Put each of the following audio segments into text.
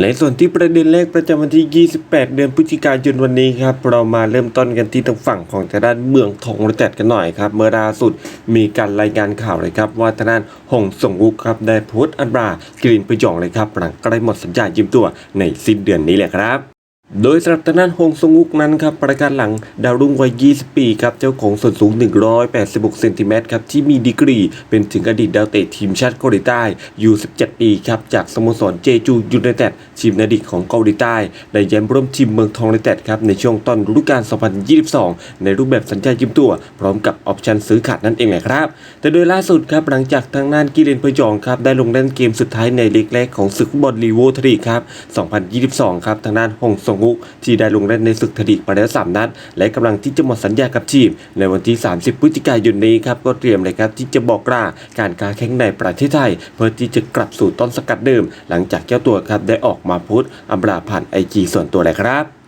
ในส่วนที่ประเด็นแรกประจำวันที่ 28 เดือนพฤศจิกายนวันนี้ครับ เรามาเริ่มต้นกันที่ทางฝั่งของทางด้านเมืองทองรจัดกันหน่อยครับ เมื่อล่าสุดมีการรายงานข่าวเลยครับ ว่าทางด้านหงสงวุกครับได้โพสต์อันบรากรีนประยองเลยครับหลังใกล้หมดสัญญายืมตัวในสิ้นเดือนนี้แหละครับ โดยสำหรับทางด้านฮงซงอุกนั้นครับประการหลังดาวรุ่งวัย 20 ปีครับเจ้าของส่วนสูง 186เซนติเมตรครับที่มีดีกรี เป็นถึงอดีตดาวเตะทีมชาติเกาหลีใต้อยู่ 17 ปีครับจากสโมสรเจจูยูไนเต็ดทีมนอดีตของเกาหลีใต้ได้ย้ายร่วมทีมเมืองทองยูไนเต็ดครับในช่วงต้นฤดูกาล 2022 ในรูปแบบสัญญายืมตัว พร้อมกับออปชั่นซื้อขาดนั่นเองแหละครับ แต่โดยล่าสุดครับหลังจากทางด้านกิเลนพยองครับได้ลงเล่นเกมสุดท้ายในเล็กแรกของศึกฟุตบอลลีโวทรีครับ 2022 ครับทางด้านฮงซงงุที่ได้ลงเล่นในศึกทลีกมาแล้ว 3 นัด และกำลังที่จะหมดสัญญากับทีม ในวันที่ 30 พฤศจิกายนนี้ครับก็เตรียมเลยครับที่จะบอกลาการค้าแข่งในประเทศไทย เพื่อที่จะกลับสู่ต้นสกัดเดิม หลังจากเจ้าตัวครับได้ออกมาพูดอำลาผ่านไอจีส่วนตัวเลยครับ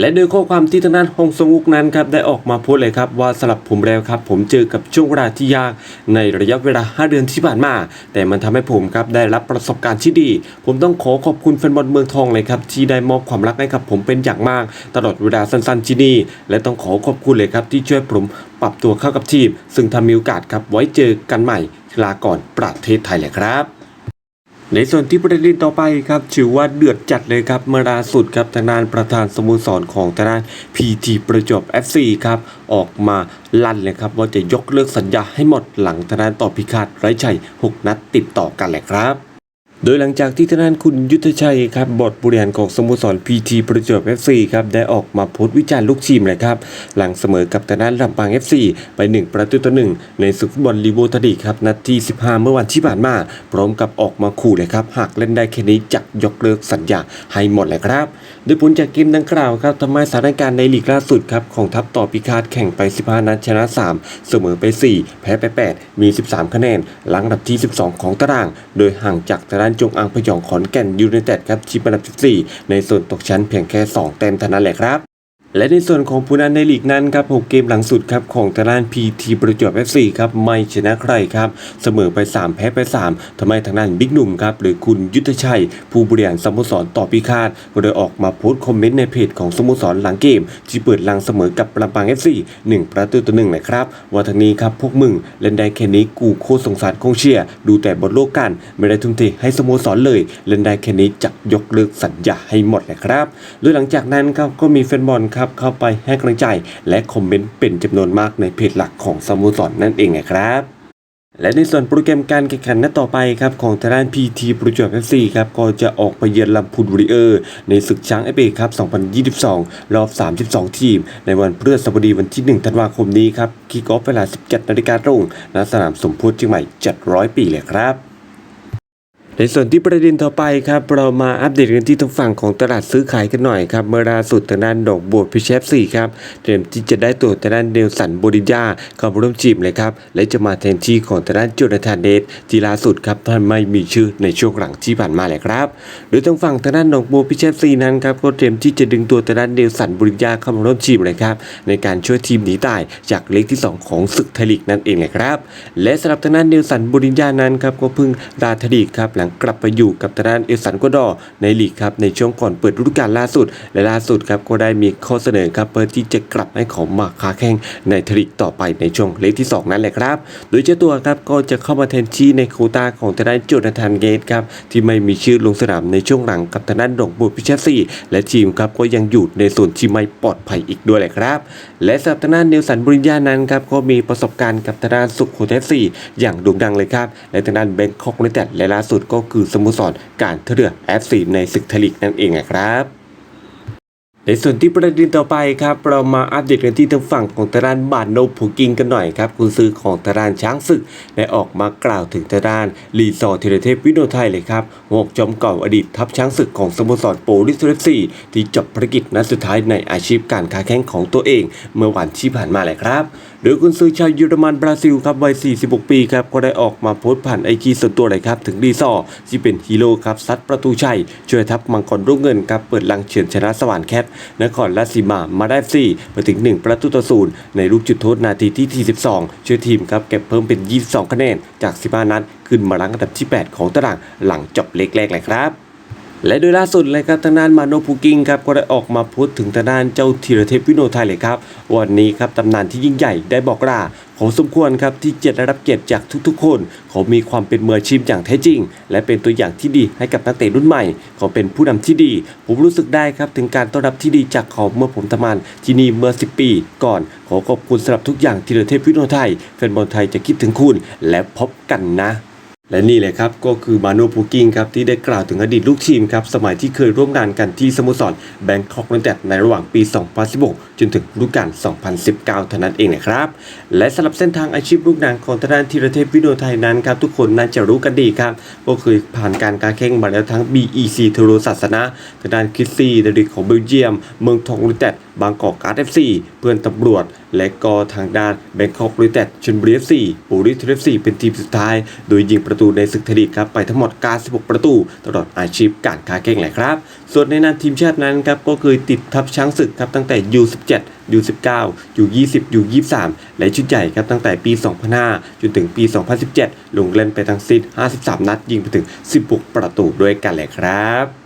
และโดยข้อความที่ทางด้านฮงซงอุกนั้นครับได้ออกมาพูดเลยครับว่าสำหรับผมแล้วครับผมเจอกับช่วงเวลาที่ยากในระยะเวลา 5 เดือนที่ผ่านมา แต่มันทำให้ผมครับได้รับประสบการณ์ที่ดี ผมต้องขอขอบคุณแฟนบอลเมืองทองเลยครับที่ได้มอบความรักให้กับผมเป็นอย่างมาก ตลอดเวลาสั้นๆที่นี่ และต้องขอขอบคุณเลยครับที่ช่วยผมปรับตัวเข้ากับทีม ซึ่งทำมีโอกาสครับไว้เจอกันใหม่ลาก่อนประเทศไทยเลยครับ ในส่วนที่ประเด็นต่อไปครับถือว่าเดือดจัดเลยครับเมื่อล่าสุดครับทางด้านประธานสโมสรของทางด้าน PT ประจวบ FC ครับออกมาลั่นเลยครับว่าจะยกเลิกสัญญาให้หมดหลังทางด้านต่อพิฆาตไร้ชัย 6 นัดติดต่อกันแหละครับ โดยหลังจากที่ทางด้านคุณยุทธชัยครับบทบริหารของสโมสร PT ประจวบ FC ครับได้ออกมาโพสต์วิจารณ์ลูกทีมเลยครับ หลังเสมอกับทางด้านลำปาง FC ไป 1 ประตูต่อหนึ่งในศึกฟุตบอลลีโวทดีครับนัดที่15 เมื่อวันที่ผ่านมา พร้อมกับออกมาขู่เลยครับ หากเล่นได้แค่นี้จะยกเลิกสัญญาให้หมดเลยครับ โดยผลจากเกมดังกล่าวครับทำให้สถานการณ์ในลีกล่าสุดครับของทัพต่อพิฆาตแข่งไป 15 นัดชนะ 3 เสมอไป 4 แพ้ไป 8 มี 13 คะแนนหลังอันดับที่ 12 ของตาราง โดยห่างจากทางด้านจงอังพยองขอนแก่นยูไนเต็ดครับชิปอันดับ 14 ในส่วนตกชั้นเพียงแค่2แต้มเท่านั้นแหละครับ และในส่วนของผู้นำในลีกนั้นครับ 6 เกมหลังสุดครับของทางด้าน PT ประจวบ FC ครับไม่ชนะใครครับ เสมอไป 3 แพ้ไป 3ทำให้ทางด้านบิ๊กหนุ่มครับหรือคุณยุทธชัย ผู้บริหารสโมสรต่อพิฆาตก็ได้ออกมาโพสต์คอมเมนต์ในเพจของสโมสรหลังเกม ที่เปิดลังเสมอกับลำปาง FC 1 ประตูต่อหนึ่งนะครับว่าทางนี้ครับพวกมึงเล่นได้แค่นี้กูโคตรสงสารคงเชียร์ดูแต่บทโลกกัน ไม่ได้ทุ่มเทให้สโมสรเลย เล่นได้แค่นี้จะยกเลิกสัญญาให้หมดเลยครับโดยหลังจากนั้นครับก็มีแฟนบอลครับเข้าไปให้กำลังใจ และคอมเมนต์เป็นจำนวนมากในเพจหลักของสโมสรนนั่นเองนะครับและในส่วนโปรแกรมการแข่งขันนัดต่อไปครับของทางด้าน PT ประจวบ FC ครับก็จะออกไปเยือนลำพูนวอริเออร์ในศึกช้างเอเปครับ 2022 รอบ 32 ทีม ในวันพฤหัสบดีวันที่ 1 ธันวาคมนี้ครับคิกออฟเวลา 17นาฬิกาตรงณสนามสมโพธิเชียงใหม่ 700 ปีเลยครับ ในส่วนที่ประเด็นต่อไปครับเรามาอัปเดตกันที่ทางฝั่งของตลาดซื้อขายกันหน่อยครับเมื่อล่าสุดทางด้านดอกบัวพิเชฟสี่ครับเตรียมที่จะได้ตัวทางด้านเดลสันโบริญาเข้าร่วมจีมเลยครับและจะมาแทนที่ของทางด้านโจนาธานเดสที่ล่าสุดครับท่านไม่มีชื่อในช่วงหลังที่ผ่านมาเลยครับโดยทางฝั่งทางด้านดอกบัวพิเชฟสี่นั้นครับก็เตรียมที่จะดึงตัวทางด้านเดลสันโบริญาเข้ามาร่วมทีมเลยครับในการช่วยทีมหนีตายจากเล็กที่สองของศึกไทยลีกนั่นเองเลยครับและสำหรับทางด้านเดลสันโบริญญานั้นครับก็เพิ่งลาไทยลีกครับหลังกลับไปอยู่กับทางด้านเอลสันโกวดอในลีกครับในช่วงก่อนเปิดฤดูกาลล่าสุด และล่าสุดครับก็ได้มีข้อเสนอครับเพื่อที่จะกลับให้ของมาคาแข่งในทยลีกต่อไปในช่วงเล็กที่ 2 นั่นแหละครับ โดยเจ้าตัวครับก็จะเข้ามาแทนที่ในโคต้าของทางด้านโจนาธานเกตครับที่ไม่มีชื่อลงสนามในช่วงหลังกับทางด้านดอกบัวพิชซี่และทีมครับก็ยังอยู่ในส่วนที่ไม่ปลอดภัยอีกด้วยแหละครับ และสำหรับทางด้านเนลสันบริญญานั้นครับก็มีประสบการณ์กับทางด้านสุขโคเทสซี่อย่างโด่งดังเลยครับและทางด้านแบงคอกยูไนเต็ดและล่าสุดก็็คือสโมสรการท่าเรือแอฟซีในศึกไทยลีกนั่นเองครับในส่วนที่ประเด็นต่อไปครับเรามาอัปเดตกันที่ทางฝั่งของทางด้านบานโนผูกิงกันหน่อยครับคุณซื้อของทางด้านช้างศึกได้ออกมากล่าวถึงทางด้านรีซอร์เทเลเทพวิโนไทยเลยครับหกจอมเก่าอดีตทัพช้างศึกของสโมสรโปลิสเรฟซีที่จบภารกิจนัดสุดท้ายในอาชีพการค้าแข่งของตัวเอง เมื่อวันที่ผ่านมาเลยครับโดยคุณซื้อชาวเยอรมันบราซิลครับวัย 46 ปีครับก็ได้ออกมาโพสต์ผ่านไอจีส่วนตัวเลยครับถึงดีซอที่เป็นฮีโร่ครับซัดประตูชัย ช่วยทัพมังกรรุ่งเงินครับเปิดลังเฉือนชนะสวรรค์แคทนครราชสีมามาได้สี่ไปถึง 1 ประตูต่อศูนย์ในลูกจุดโทษนาทีที่ 42 ช่วยทีมครับเก็บเพิ่มเป็น 22 คะแนนจาก 15 นัดขึ้นมารั้งอันดับที่ 8 ของตารางหลังจบเล็กแรกเลยครับ และโดยล่าสุดเลยครับทางด้านมาโนพูกิงครับก็ได้ออกมาพูดถึงทางด้านเจ้าธีรเทพวิโนไทยเลยครับ วันนี้ครับตำนานที่ยิ่งใหญ่ได้บอกล่าขอสมควรครับที่จะได้รับเกียรติจากทุกๆ คน เขามีความเป็นมืออาชีพอย่างแท้จริง และเป็นตัวอย่างที่ดีให้กับนักเตะรุ่นใหม่ เขาเป็นผู้นำที่ดี ผมรู้สึกได้ครับถึงการต้อนรับที่ดีจากเขาเมื่อผมทำงานที่นี่เมื่อ 10 ปี ก่อน ขอขอบคุณสำหรับทุกอย่างธีรเทพวิโนไทยแฟนบอลไทยจะคิดถึงคุณและพบกันนะ และนี่เลยครับก็คือมาโนพูกิงครับที่ได้กล่าวถึงอดีตลูกทีมครับสมัยที่เคยร่วมงานกันที่สโมสรแบงคอกยูไนเต็ดในระหว่างปี 2016 จนถึงฤดูกาล 2019 เท่านั้นเองนะครับ และสำหรับเส้นทางอาชีพลูกหนังของทางด้านธีรเทพวิโนไทยนั้นครับทุกคนน่าจะรู้กันดีครับก็เคยผ่านการการแข่งมาแล้วทั้ง BEC เทโรศาสนะทางด้านคริสซี่เดริกของเบลเยียม เมืองทองยูไนเต็ด บางกอกการ์ดเอฟซีเพื่อนตำรวจ และก็ทางด้านแบงคอกยูไนเตดชลบุรีเอฟซีปูริสเอฟซีเป็นทีมสุดท้าย โดยยิงประตูในศึกไทยลีกครับไปทั้งหมด96ประตู ตลอดอาชีพการค้าแข่งเลยครับ ส่วนในนามทีมชาตินั้นครับก็เคยติดทัพช้างศึกครับตั้งแต่ U17 U19 U20 U23 และชุดใหญ่ครับตั้งแต่ปี 2005 จนถึงปี 2017 ลงเล่นไปทั้งสิ้น 53 นัด ยิงไปถึง 16 ประตูด้วยกันเลยครับ